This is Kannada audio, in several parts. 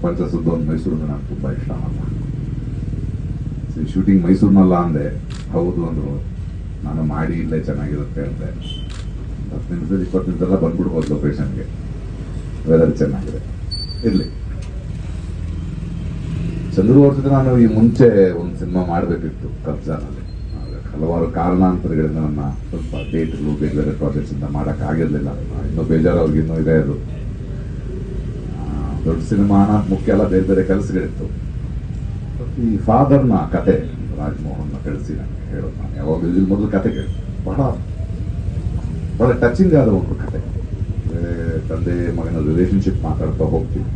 ಪ್ರಪಂಚ ಸುದ್ದು ಒಂದು ಮೈಸೂರು ನನಗೆ ತುಂಬ ಇಷ್ಟ ಅಲ್ಲ ಶೂಟಿಂಗ್ ಮೈಸೂರಿನಲ್ಲ ಅಂದೆ, ಹೌದು ಅಂದ್ರು, ನಾನು ಮಾಡಿ ಇಲ್ಲೇ ಚೆನ್ನಾಗಿರುತ್ತೆ ಅಂದೆ. ಹತ್ತು ನಿಮಿಷದಲ್ಲಿ, ಇಪ್ಪತ್ತು ನಿಮಿಷ ಬಂದ್ಬಿಡ್ಬೋದು ಲೊಕೇಶನ್ಗೆ ವೆದರ್ ಚೆನ್ನಾಗಿದೆ. ಇರಲಿ. ಚಂದ್ರು ನಾನು ಈ ಮುಂಚೆ ಒಂದು ಸಿನಿಮಾ ಮಾಡಬೇಕಿತ್ತು ಕಬ್ಜಾನಲ್ಲಿ. ಹಲವಾರು ಕಾರಣಾಂತರಗಳಿಂದ ನನ್ನ ಸ್ವಲ್ಪ ಡೇಟ್ಗಳು ಬೇರೆ ಬೇರೆ ಪ್ರಾಜೆಕ್ಟ್ಸ್ ಇಂದ ಆಗಿರಲಿಲ್ಲ ಆಗಿರ್ಲಿಲ್ಲ ಇನ್ನೂ ಬೇಜಾರು ಅವ್ರಿಗೆ ಇನ್ನೂ ಇದೆ ಅದು. ದೊಡ್ಡ ಸಿನಿಮಾನ ಮುಖ್ಯ ಅಲ್ಲ, ಬೇರೆ ಬೇರೆ ಕೆಲಸಗಳಿತ್ತು ಈ ಫಾದರ್ನ ಕತೆ, ರಾಜ್ಮೋಹನ್ನ ಕಳಿಸಿ ನನಗೆ ಹೇಳೋದು ನಾನು ಯಾವಾಗ ಇದ್ರ ಮೊದಲು ಕತೆ ಕೇಳಿ ಬಹಳ ಬಹಳ ಟಚಿಂಗ್ ಆದ ಒಂದು ಕತೆ. ತಂದೆ ಮಗನ ರಿಲೇಶನ್ಶಿಪ್ ಮಾತಾಡ್ತಾ ಹೋಗ್ತೀವಿ.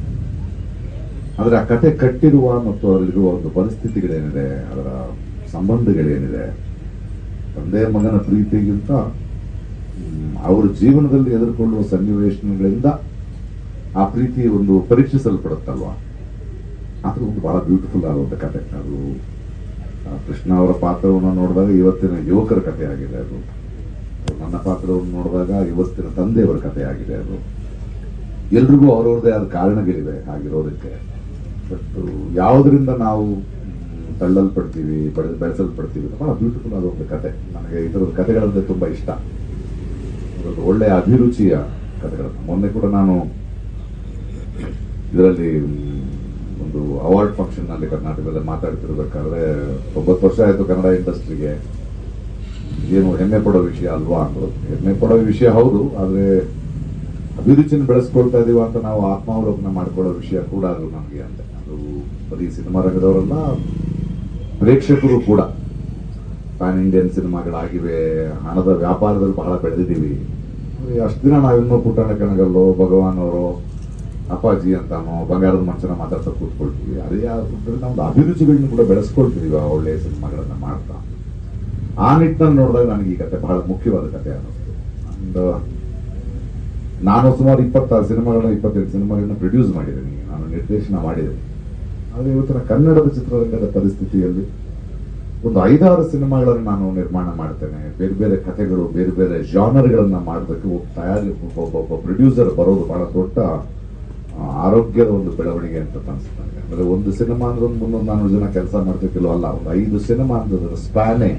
ಆದರೆ ಆ ಕತೆ ಕಟ್ಟಿರುವ ಮತ್ತು ಅದರಲ್ಲಿರುವ ಒಂದು ಪರಿಸ್ಥಿತಿಗಳೇನಿದೆ, ಅದರ ಸಂಬಂಧಗಳೇನಿದೆ, ತಂದೆ ಮಗನ ಪ್ರೀತಿಗಿಂತ ಅವರ ಜೀವನದಲ್ಲಿ ಎದುರುಕೊಳ್ಳುವ ಸನ್ನಿವೇಶಗಳಿಂದ ಆ ಪ್ರೀತಿ ಒಂದು ಪರೀಕ್ಷಿಸಲ್ಪಡುತ್ತಲ್ವಾ? ಅದು ಒಂದು ಬಹಳ ಬ್ಯೂಟಿಫುಲ್ ಆದಂಥ ಕತೆ. ಅದು ಕೃಷ್ಣ ಅವರ ಪಾತ್ರವನ್ನು ನೋಡಿದಾಗ ಇವತ್ತಿನ ಯುವಕರ ಕಥೆ ಆಗಿದೆ ಅದು. ನನ್ನ ಪಾತ್ರವನ್ನು ನೋಡಿದಾಗ ಇವತ್ತಿನ ತಂದೆಯವರ ಕಥೆ ಆಗಿದೆ ಅದು. ಎಲ್ರಿಗೂ ಅವ್ರವ್ರದೇ ಆದ ಕಾರಣಗಳಿವೆ ಆಗಿರೋದಕ್ಕೆ ಬಟ್ ಯಾವುದರಿಂದ ನಾವು ತಳ್ಳಲ್ಪಡ್ತೀವಿ ಬೆಳೆ ಬೆಳೆಸಲ್ಪಡ್ತೀವಿ ಬಹಳ ಬ್ಯೂಟಿಫುಲ್ ಆದ ಒಂದು ಕತೆ. ನನಗೆ ಇದರ ಕಥೆಗಳಂದ್ರೆ ತುಂಬ ಇಷ್ಟ. ಒಳ್ಳೆಯ ಅಭಿರುಚಿಯ ಕಥೆಗಳನ್ನು ಮೊನ್ನೆ ಕೂಡ ನಾನು ಇದರಲ್ಲಿ ಒಂದು ಅವಾರ್ಡ್ ಫಂಕ್ಷನ್ನಲ್ಲಿ ಕರ್ನಾಟಕದಲ್ಲಿ ಮಾತಾಡ್ತಿರ್ಬೇಕಾದ್ರೆ ಒಂಬತ್ತು ವರ್ಷ ಆಯ್ತು ಕನ್ನಡ ಇಂಡಸ್ಟ್ರಿಗೆ. ಏನು ಹೆಮ್ಮೆ ಪಡೋ ವಿಷಯ ಅಲ್ವಾ ಅಂದ್ರು ಹೆಮ್ಮೆ ಪಡೋ ವಿಷಯ ಹೌದು, ಆದರೆ ಅಭಿರುಚಿನ ಬೆಳೆಸ್ಕೊಳ್ತಾ ಇದೀವ ಅಂತ ನಾವು ಆತ್ಮಾವಲೋಕನ ಮಾಡ್ಕೊಳ್ಳೋ ವಿಷಯ ಕೂಡ ಅದು ನಮಗೆ ಅಂತ. ಅದು ಬರೀ ಸಿನಿಮಾ ರಂಗದವರಲ್ಲ, ಪ್ರೇಕ್ಷಕರು ಕೂಡ. ಪ್ಯಾನ್ ಇಂಡಿಯನ್ ಸಿನಿಮಾಗಳಾಗಿವೆ, ಹಣದ ವ್ಯಾಪಾರದಲ್ಲಿ ಬಹಳ ಬೆಳೆದಿದ್ದೀವಿ. ಅಷ್ಟು ದಿನ ನಾವಿನ್ನೂ ಪುಟ್ಟಣ ಕಣಗಲ್ಲೋ, ಭಗವಾನ್ ಅವರು ಅಪ್ಪಾಜಿ ಅಂತಾನೋ ಬಂಗಾರದ ಮನುಷ್ಯನ ಮಾತಾಡ್ತಾ ಕೂತ್ಕೊಳ್ತೀವಿ. ಅದೇ ಒಂದು ಅಭಿರುಚಿಗಳನ್ನ ಕೂಡ ಬೆಳೆಸ್ಕೊಳ್ತೀವಿ ಆ ಒಳ್ಳೆಯ ಸಿನಿಮಾಗಳನ್ನ ಮಾಡ್ತಾ. ಆ ನಿಟ್ಟಿನಲ್ಲಿ ನೋಡಿದಾಗ ನನಗೆ ಈ ಕತೆ ಬಹಳ ಮುಖ್ಯವಾದ ಕತೆ ಅನ್ನಿಸ್ತು. ಅಂಡ್ ನಾನು ಸುಮಾರು ಇಪ್ಪತ್ತಾರು ಸಿನಿಮಾಗಳನ್ನ ಇಪ್ಪತ್ತೈದು ಸಿನಿಮಾಗಳನ್ನ ಪ್ರೊಡ್ಯೂಸ್ ಮಾಡಿದ್ದೀನಿ. ನಾನು ನಿರ್ದೇಶನ ಮಾಡಿದ್ದೀನಿ. ಆದರೆ ಇವತ್ತಿನ ಕನ್ನಡದ ಚಿತ್ರರಂಗದ ಪರಿಸ್ಥಿತಿಯಲ್ಲಿ ಒಂದು ಐದಾರು ಸಿನಿಮಾಗಳನ್ನು ನಾನು ನಿರ್ಮಾಣ ಮಾಡ್ತೇನೆ. ಬೇರೆ ಬೇರೆ ಕಥೆಗಳು, ಬೇರೆ ಬೇರೆ ಜಾನರ್ಗಳನ್ನ ಮಾಡೋದಕ್ಕೆ ಒಬ್ಬ ತಯಾರಿ ಒಬ್ಬ ಪ್ರೊಡ್ಯೂಸರ್ ಬರೋದು ಬಹಳ ದೊಡ್ಡ ಆರೋಗ್ಯದ ಒಂದು ಬೆಳವಣಿಗೆ ಅಂತ ಅನ್ಸುತ್ತೆ ಅಂದರೆ ಒಂದು ಸಿನಿಮಾ ಅಂದ್ರೆ ಒಂದು ಮುನ್ನೂರು ನಾನ್ನೂರು ಜನ ಕೆಲಸ ಮಾಡ್ತಿರ್ತಿಲ್ಲ ಅಲ್ಲ ಒಂದು ಐದು ಸಿನಿಮಾ ಅಂದ್ರೆ ಸ್ಪ್ಯಾನೇ